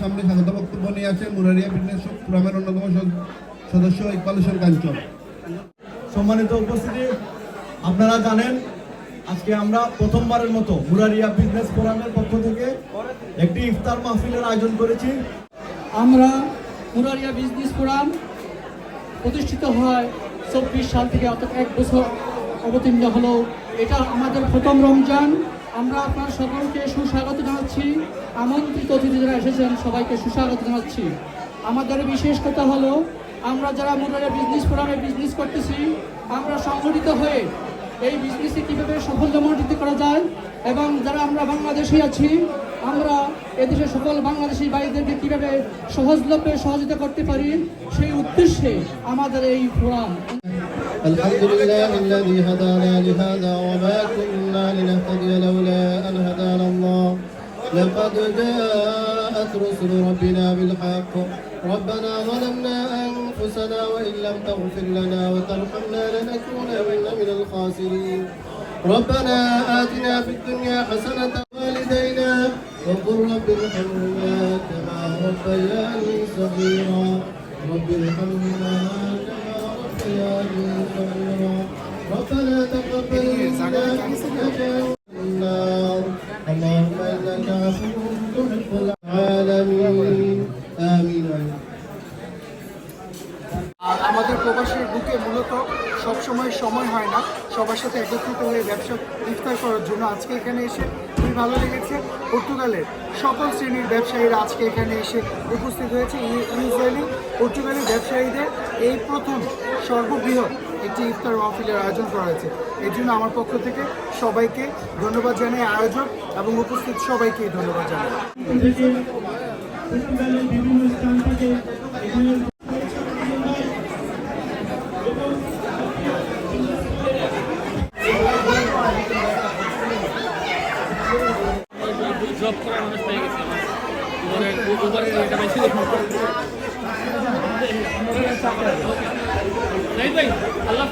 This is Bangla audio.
সামনে স্বাগত বক্তব্য নিয়ে আছে মুরারিয়া ফিটনেস ফোরামের অন্যতম সদ- সদস্য ইকবাল হোসেন কাঞ্চন। সম্মানিত উপস্থিতি আপনারা জানেন আজকে আমরা প্রথমবারের মতো মুরারিয়া বিজনেস ফোরামের পক্ষ থেকে একটি ইফতার মাহফিলের আয়োজন করেছি। আমরা মুরারিয়া বিজনেস ফোরাম প্রতিষ্ঠিত হয় চব্বিশ সাল থেকে অর্থাৎ এক বছর অবতীর্ণ হলো। এটা আমাদের প্রথম রমজান। আমরা আপনার সকলকে সুস্বাগত জানাচ্ছি। আমন্ত্রিত অতিথি যারা এসেছেন, সবাইকে সুস্বাগত জানাচ্ছি। আমাদের বিশেষ কথা হলো, আমরা যারা মুরারিয়া বিজনেস ফোরামে বিজনেস করতেছি, আমরা সংগঠিত হয়ে এই বিজনেসে কীভাবে সফল সাফল্যমণ্ডিত করা যায় এবং যারা আমরা বাংলাদেশে আছি, আমরা এদেশের সকল বাংলাদেশি ভাইদেরকে কীভাবে সহজলভ্যে সহযোগিতা করতে পারি, সেই উদ্দেশ্যে আমাদের এই ফোরাম الحمد لله الذي هدانا لهذا وما كنا لنهتدي لولا أن هدانا الله. لقد جاءت رسل ربنا بالحق. ربنا ظلمنا أنفسنا وإن لم تغفر لنا وترحمنا لنكونن من الخاسرين. ربنا آتنا في الدنيا حسنة والدينا. وقل رب ارحمهما كما ربياني صغيرا. رب ارحمهما. كما ربياني صغيرا ربنا تقبل منا আমাদের প্রবাসের বুকে মূলত সবসময় সময় হয় না সবার সাথে একত্রিত হয়ে ব্যবসা ইফতার করার জন্য আজকে এখানে এসে খুবই ভালো লেগেছে। পর্তুগালের সকল শ্রেণির ব্যবসায়ীরা আজকে এখানে এসে উপস্থিত হয়েছে। ইউজুয়ালি পর্তুগালের ব্যবসায়ীদের এই প্রথম সর্ববৃহৎ একটি ইফতার মাহফিলের আয়োজন করা হয়েছে। এর জন্য আমার পক্ষ থেকে সবাইকে ধন্যবাদ জানাই আয়োজক এবং উপস্থিত সবাইকেই ধন্যবাদ জানাই। বিভিন্ন স্থান থেকে জব করা মানুষ পেয়ে গেছে উবারের উবারের এটা বেশি ভাই আল্লাহ।